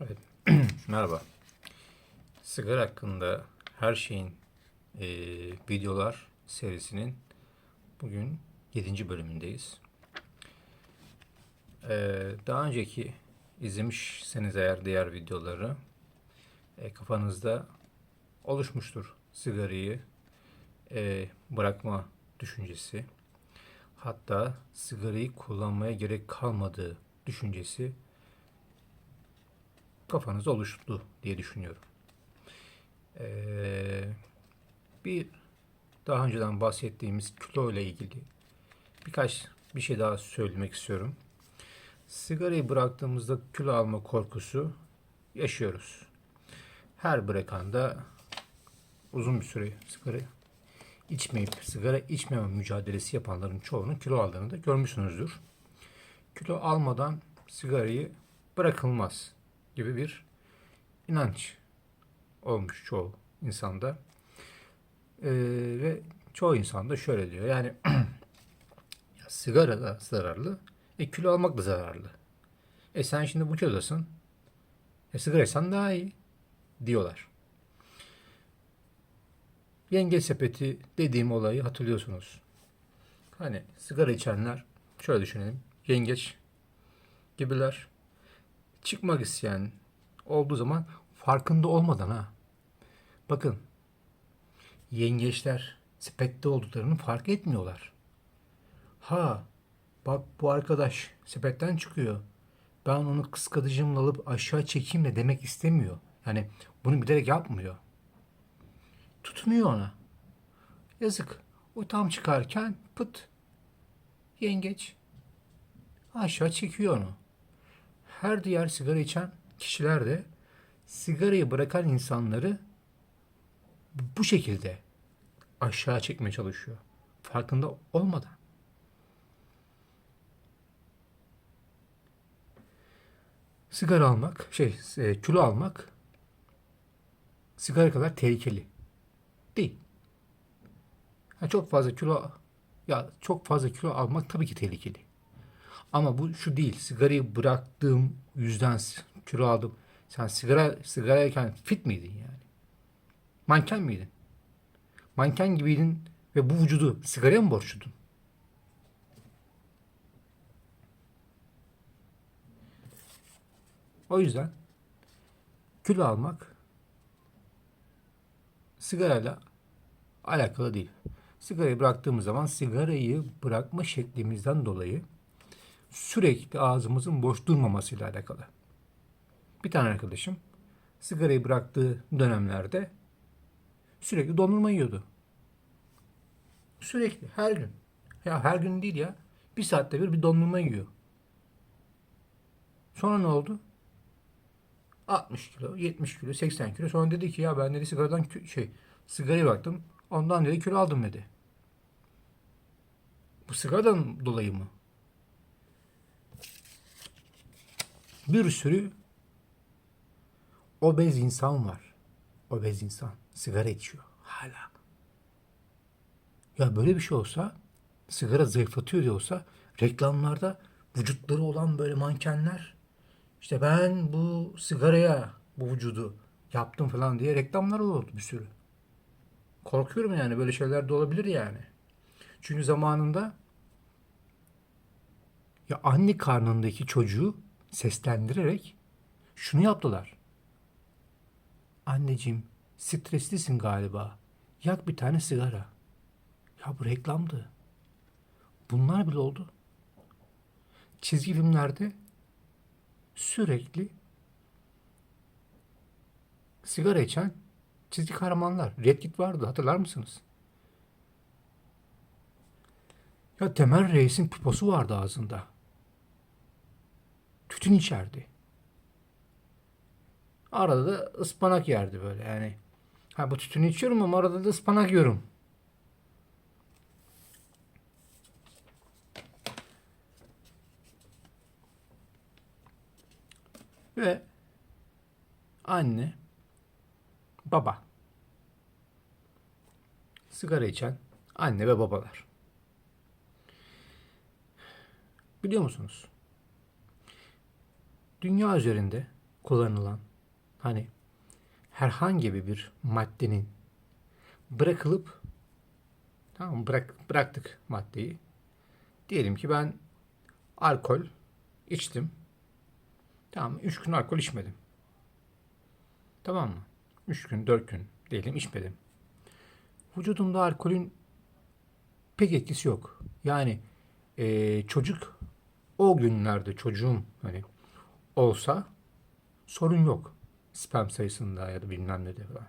Evet. Merhaba. Sigara hakkında her şeyin eee, videolar serisinin bugün 7. bölümündeyiz. Eee, daha önceki izlemişseniz eğer diğer videoları e, kafanızda oluşmuştur sigarayı eee, bırakma düşüncesi. Hatta sigarayı kullanmaya gerek kalmadığı düşüncesi kafanızda oluştu diye düşünüyorum. Ee, bir daha önceden bahsettiğimiz kilo ile ilgili birkaç bir şey daha söylemek istiyorum. Sigarayı bıraktığımızda kilo alma korkusu yaşıyoruz. Her bırakanda uzun bir süre sigara içmeyip sigara içmeme mücadelesi yapanların çoğunun kilo aldığını da görmüşsünüzdür. Kilo almadan sigarayı bırakılmaz gibi bir inanç olmuş çoğu insanda. Ee, ve çoğu insan da şöyle diyor. Yani ya sigara da zararlı, e, kilo almak da zararlı. E sen şimdi bu kilodasın. E sigara içsen daha iyi diyorlar. Yenge sepeti dediğim olayı hatırlıyorsunuz. Hani sigara içenler şöyle düşünelim. Yengeç gibiler çıkmak isteyen olduğu zaman farkında olmadan ha. Bakın yengeçler sepette olduklarını fark etmiyorlar. Ha bak bu arkadaş sepetten çıkıyor. Ben onu kıskacımla alıp aşağı çekeyim de demek istemiyor. Yani bunu bilerek yapmıyor. Tutunuyor ona. Yazık. O tam çıkarken pıt yengeç aşağı çekiyor onu her diğer sigara içen kişiler de sigarayı bırakan insanları bu şekilde aşağı çekmeye çalışıyor. Farkında olmadan. Sigara almak, şey, e, kilo almak sigara kadar tehlikeli değil. Ha, çok fazla kilo ya çok fazla kilo almak tabii ki tehlikeli. Ama bu şu değil. Sigarayı bıraktığım yüzden kilo aldım. Sen sigara sigarayken fit miydin yani? Manken miydin? Manken gibiydin ve bu vücudu sigaraya mı borçludun? O yüzden kilo almak sigarayla alakalı değil. Sigarayı bıraktığımız zaman sigarayı bırakma şeklimizden dolayı sürekli ağzımızın boş durmamasıyla alakalı. Bir tane arkadaşım sigarayı bıraktığı dönemlerde sürekli dondurma yiyordu. Sürekli her gün. Ya her gün değil ya. Bir saatte bir bir dondurma yiyor. Sonra ne oldu? 60 kilo, 70 kilo, 80 kilo. Sonra dedi ki ya ben dedi sigaradan şey sigarayı bıraktım. Ondan dedi kilo aldım dedi. Bu sigaradan dolayı mı? Bir sürü obez insan var. Obez insan. Sigara içiyor. Hala. Ya böyle bir şey olsa sigara zayıflatıyor diyorsa reklamlarda vücutları olan böyle mankenler işte ben bu sigaraya bu vücudu yaptım falan diye reklamlar olurdu bir sürü. Korkuyorum yani böyle şeyler de olabilir yani. Çünkü zamanında ya anne karnındaki çocuğu seslendirerek şunu yaptılar. Anneciğim streslisin galiba. Yak bir tane sigara. Ya bu reklamdı. Bunlar bile oldu. Çizgi filmlerde sürekli sigara içen çizgi kahramanlar. Red Kit vardı hatırlar mısınız? Ya Temel Reis'in piposu vardı ağzında tütün içerdi. Arada da ıspanak yerdi böyle yani. Ha bu tütünü içiyorum ama arada da ıspanak yiyorum. Ve anne, baba, sigara içen anne ve babalar. Biliyor musunuz? Dünya üzerinde kullanılan hani herhangi bir maddenin bırakılıp tamam bırak bıraktık maddeyi. Diyelim ki ben alkol içtim. Tamam 3 gün alkol içmedim. Tamam mı? 3 gün 4 gün diyelim içmedim. Vücudumda alkolün pek etkisi yok. Yani eee, çocuk o günlerde çocuğum hani olsa sorun yok. Sperm sayısında ya da bilmem ne de falan.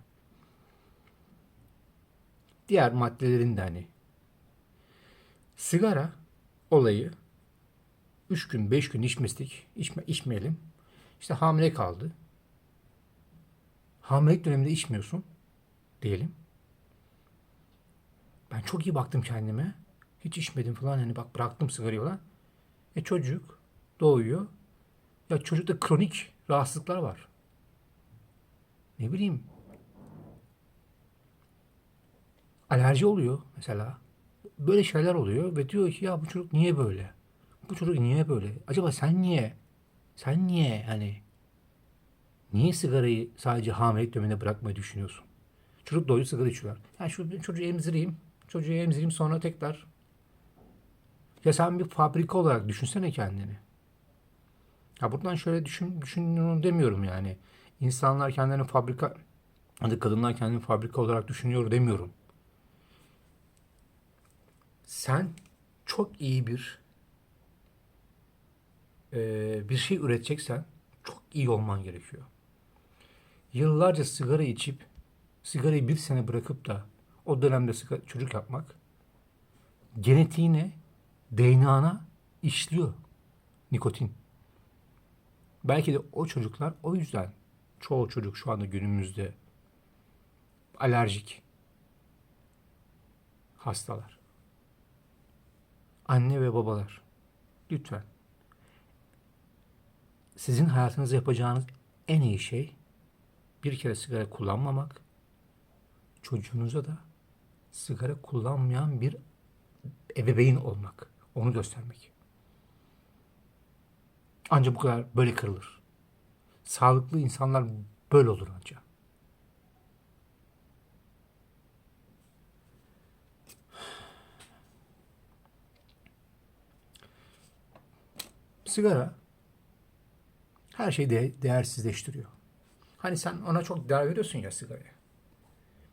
Diğer maddelerin de hani sigara olayı 3 gün 5 gün içmestik. içme, içmeyelim. İşte hamile kaldı. Hamilelik döneminde içmiyorsun diyelim. Ben çok iyi baktım kendime. Hiç içmedim falan hani bak bıraktım sigarayı falan. E çocuk doğuyor. Ya çocukta kronik rahatsızlıklar var. Ne bileyim. Alerji oluyor mesela. Böyle şeyler oluyor ve diyor ki ya bu çocuk niye böyle? Bu çocuk niye böyle? Acaba sen niye? Sen niye hani niye sigarayı sadece hamilelik döneminde bırakmayı düşünüyorsun? Çocuk doğuyor sigara içiyorlar. Ya şu çocuğu emzireyim. Çocuğu emzireyim sonra tekrar. Ya sen bir fabrika olarak düşünsene kendini. Ya buradan şöyle düşün, düşünüyorum demiyorum yani. İnsanlar kendilerini fabrika, hadi kadınlar kendini fabrika olarak düşünüyor demiyorum. Sen çok iyi bir eee, bir şey üreteceksen çok iyi olman gerekiyor. Yıllarca sigara içip sigarayı bir sene bırakıp da o dönemde sigara, çocuk yapmak genetiğine, DNA'na işliyor nikotin. Belki de o çocuklar o yüzden çoğu çocuk şu anda günümüzde alerjik hastalar. Anne ve babalar lütfen sizin hayatınızda yapacağınız en iyi şey bir kere sigara kullanmamak, çocuğunuza da sigara kullanmayan bir ebeveyn olmak, onu göstermek. Ancak bu kadar böyle kırılır. Sağlıklı insanlar böyle olur ancak. Sigara her şeyi de- değersizleştiriyor. Hani sen ona çok değer veriyorsun ya sigaraya.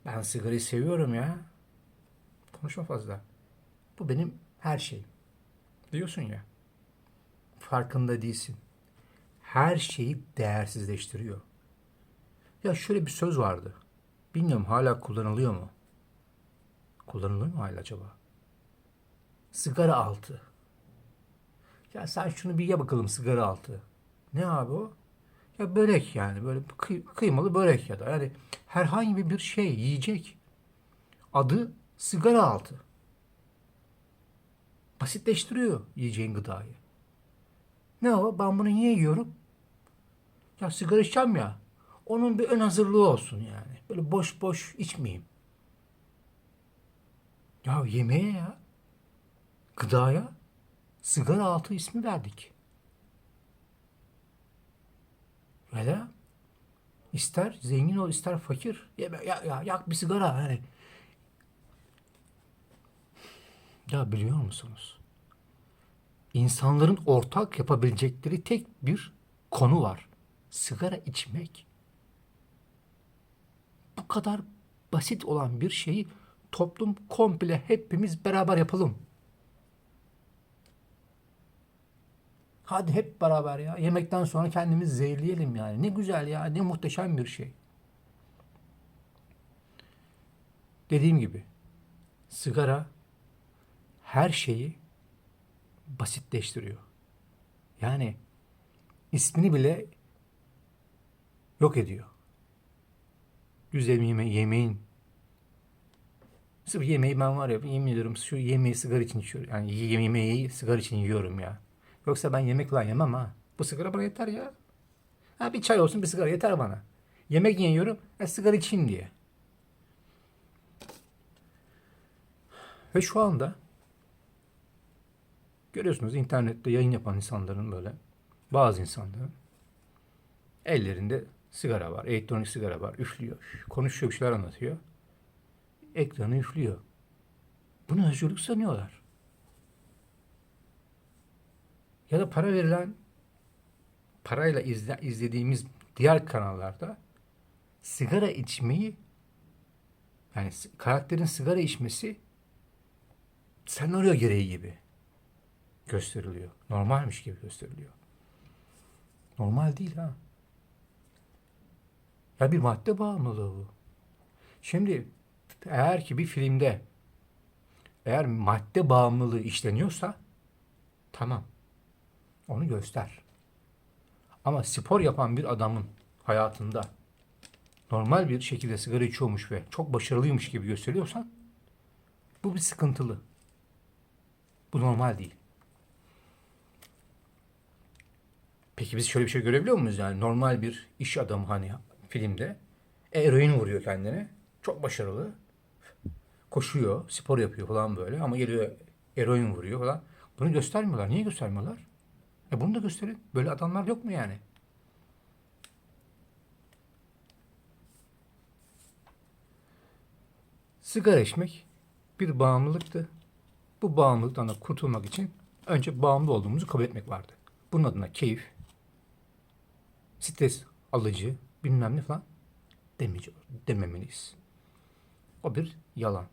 Ben sigarayı seviyorum ya. Konuşma fazla. Bu benim her şeyim. Diyorsun ya. Farkında değilsin. Her şeyi değersizleştiriyor. Ya şöyle bir söz vardı. Bilmiyorum hala kullanılıyor mu? Kullanılıyor mu hala acaba? Sigara altı. Ya sen şunu bir ye bakalım sigara altı. Ne abi o? Ya börek yani böyle kıy- kıymalı börek ya da yani herhangi bir şey yiyecek. Adı sigara altı. Basitleştiriyor yiyeceğin gıdayı. Ne o? Ben bunu niye yiyorum? Ya sigara içeceğim ya. Onun bir ön hazırlığı olsun yani. Böyle boş boş içmeyeyim. Ya yemeğe ya. Gıdaya sigara altı ismi verdik. Öyle. İster zengin ol ister fakir. Ya, ya, ya yak bir sigara yani. Ya biliyor musunuz? İnsanların ortak yapabilecekleri tek bir konu var. Sigara içmek. Bu kadar basit olan bir şeyi toplum komple hepimiz beraber yapalım. Hadi hep beraber ya. Yemekten sonra kendimizi zehirleyelim yani. Ne güzel ya. Ne muhteşem bir şey. Dediğim gibi sigara her şeyi basitleştiriyor. Yani ismini bile yok ediyor. Güzel yeme yemeğin Sırf yemeği ben var ya yemin ediyorum şu yemeği sigara için içiyorum. Yani yemeği sigara için yiyorum ya. Yoksa ben yemek falan yemem ha. Bu sigara bana yeter ya. Ha bir çay olsun bir sigara yeter bana. Yemek yiyorum, e, sigara içeyim diye. Ve şu anda görüyorsunuz internette yayın yapan insanların böyle bazı insanların Ellerinde sigara var, elektronik sigara var, üflüyor. Konuşuyor, bir şeyler anlatıyor. Ekranı üflüyor. Bunu özgürlük sanıyorlar. Ya da para verilen, parayla izle, izlediğimiz diğer kanallarda sigara içmeyi yani karakterin sigara içmesi senaryo gereği gibi gösteriliyor. Normalmiş gibi gösteriliyor. Normal değil ha. Ya bir madde bağımlılığı bu. Şimdi eğer ki bir filmde eğer madde bağımlılığı işleniyorsa tamam. Onu göster. Ama spor yapan bir adamın hayatında normal bir şekilde sigara içiyormuş ve çok başarılıymış gibi gösteriyorsan bu bir sıkıntılı. Bu normal değil. Peki biz şöyle bir şey görebiliyor muyuz yani normal bir iş adamı hani filmde eroin vuruyor kendine. Çok başarılı. Koşuyor, spor yapıyor falan böyle ama geliyor eroin vuruyor falan. Bunu göstermiyorlar. Niye göstermiyorlar? E bunu da gösterin. Böyle adamlar yok mu yani? Sigara içmek bir bağımlılıktı. Bu bağımlılıktan da kurtulmak için önce bağımlı olduğumuzu kabul etmek vardı. Bunun adına keyif, stres alıcı, bilmem ne falan demeyeceğiz, dememeliyiz. O bir yalan.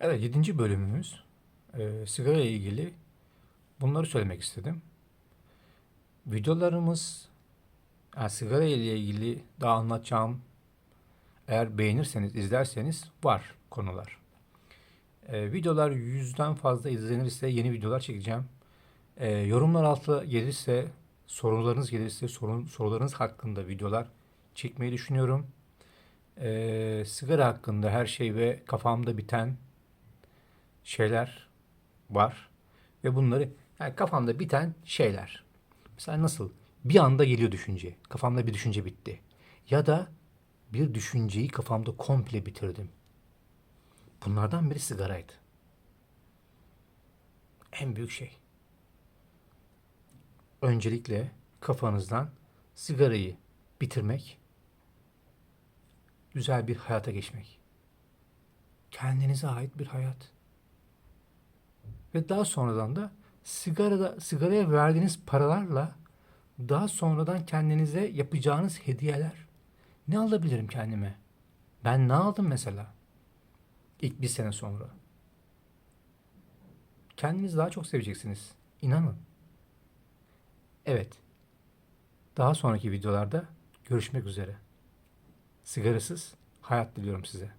Evet, yedinci bölümümüz e, sigara ile ilgili bunları söylemek istedim. Videolarımız yani sigara ile ilgili daha anlatacağım eğer beğenirseniz, izlerseniz var konular. E, videolar yüzden fazla izlenirse yeni videolar çekeceğim. E, yorumlar altı gelirse, sorularınız gelirse sorun, sorularınız hakkında videolar çekmeyi düşünüyorum. E, sigara hakkında her şey ve kafamda biten şeyler var. Ve bunları yani kafamda biten şeyler. Mesela nasıl? Bir anda geliyor düşünce. Kafamda bir düşünce bitti. Ya da bir düşünceyi kafamda komple bitirdim. Bunlardan biri sigaraydı. En büyük şey. Öncelikle kafanızdan sigarayı bitirmek, güzel bir hayata geçmek. Kendinize ait bir hayat. Ve daha sonradan da sigarada sigaraya verdiğiniz paralarla daha sonradan kendinize yapacağınız hediyeler. Ne alabilirim kendime? Ben ne aldım mesela? İlk bir sene sonra. Kendinizi daha çok seveceksiniz. İnanın. Evet. Daha sonraki videolarda görüşmek üzere. Sigarasız hayat diliyorum size.